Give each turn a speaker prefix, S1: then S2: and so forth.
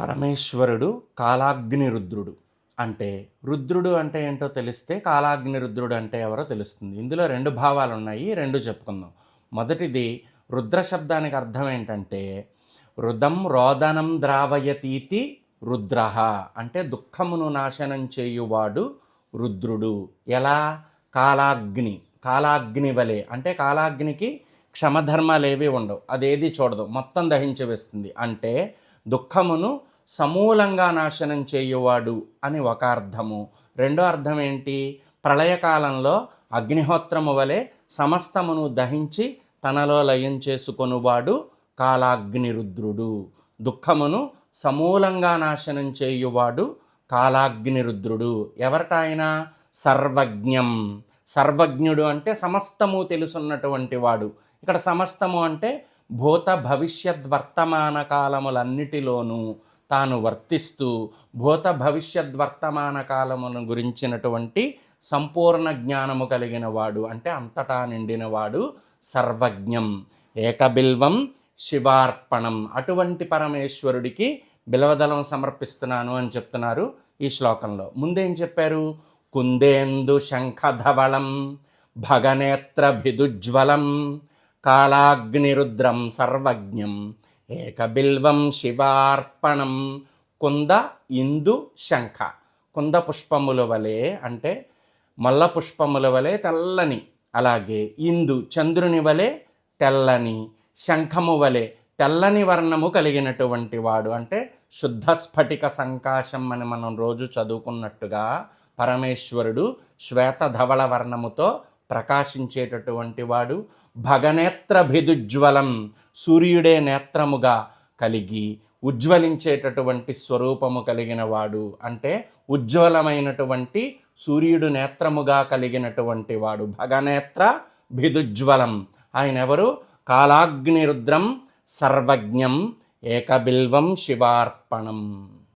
S1: పరమేశ్వరుడు కాలాగ్ని రుద్రుడు అంటే రుద్రుడు అంటే ఏంటో తెలిస్తే కాలాగ్ని రుద్రుడు అంటే ఎవరో తెలుస్తుంది. ఇందులో రెండు భావాలు ఉన్నాయి రెండు చెప్పుకుందాం. మొదటిది రుద్ర శబ్దానికి అర్థం ఏంటంటే రుదం రోదనం ద్రావయతీతి రుద్ర. అంటే దుఃఖమును నాశనం చేయువాడు రుద్రుడు. ఎలా? కాలాగ్ని కాలాగ్ని వలె. అంటే కాలాగ్నికి క్షమధర్మాలు ఏవి ఉండవు. అదేది చూడదు. మొత్తం దహించి వేస్తుంది. అంటే దుఃఖమును సమూలంగా నాశనం చేయువాడు అని ఒక అర్థము. రెండో అర్థం ఏంటి? ప్రళయకాలంలో అగ్నిహోత్రము వలె సమస్తమును దహించి తనలో లయం చేసుకొనువాడు కాలాగ్నిరుద్రుడు. దుఃఖమును సమూలంగా నాశనం చేయువాడు కాలాగ్నిరుద్రుడు. ఎవరట సర్వజ్ఞం. సర్వజ్ఞుడు అంటే సమస్తము తెలుసున్నటువంటి వాడు. ఇక్కడ సమస్తము అంటే భూత భవిష్యత్ వర్తమాన కాలములన్నిటిలోనూ తాను వర్తిస్తూ భూత భవిష్యత్ వర్తమాన కాలమును గురించినటువంటి సంపూర్ణ జ్ఞానము కలిగిన వాడు అంటే అంతటా నిండినవాడు సర్వజ్ఞం ఏకబిల్వం శివార్పణం. అటువంటి పరమేశ్వరుడికి బిలవదలం సమర్పిస్తున్నాను అని చెప్తున్నారు ఈ శ్లోకంలో. ముందేం చెప్పారు? కుందేందు శంఖధవళం భగనేత్రభిదుజ్వలం కాళాగ్నిరుద్రం సర్వజ్ఞం. ఏకబిల్వం శివార్పణం కుంద ఇందు శంఖ. కుంద పుష్పముల వలె అంటే మల్ల పుష్పముల వలె తెల్లని అలాగే ఇందు చంద్రుని వలె తెల్లని శంఖము వలె తెల్లని వర్ణము కలిగినటువంటి వాడు. అంటే శుద్ధ స్ఫటిక సంకాశం అని మనం రోజు చదువుకున్నట్టుగా పరమేశ్వరుడు శ్వేతధవళ వర్ణముతో ప్రకాశించేటటువంటి వాడు భగనేత్రభిదుజ్వలం సూర్యుడే నేత్రముగా కలిగి ఉజ్వలించేటటువంటి స్వరూపము కలిగిన వాడు. అంటే ఉజ్వలమైనటువంటి సూర్యుడు నేత్రముగా కలిగినటువంటి వాడు భగనేత్ర భిదుజ్వలం ఆయన ఎవరు కాలాగ్నిరుద్రం సర్వజ్ఞం ఏకబిల్వం శివార్పణం.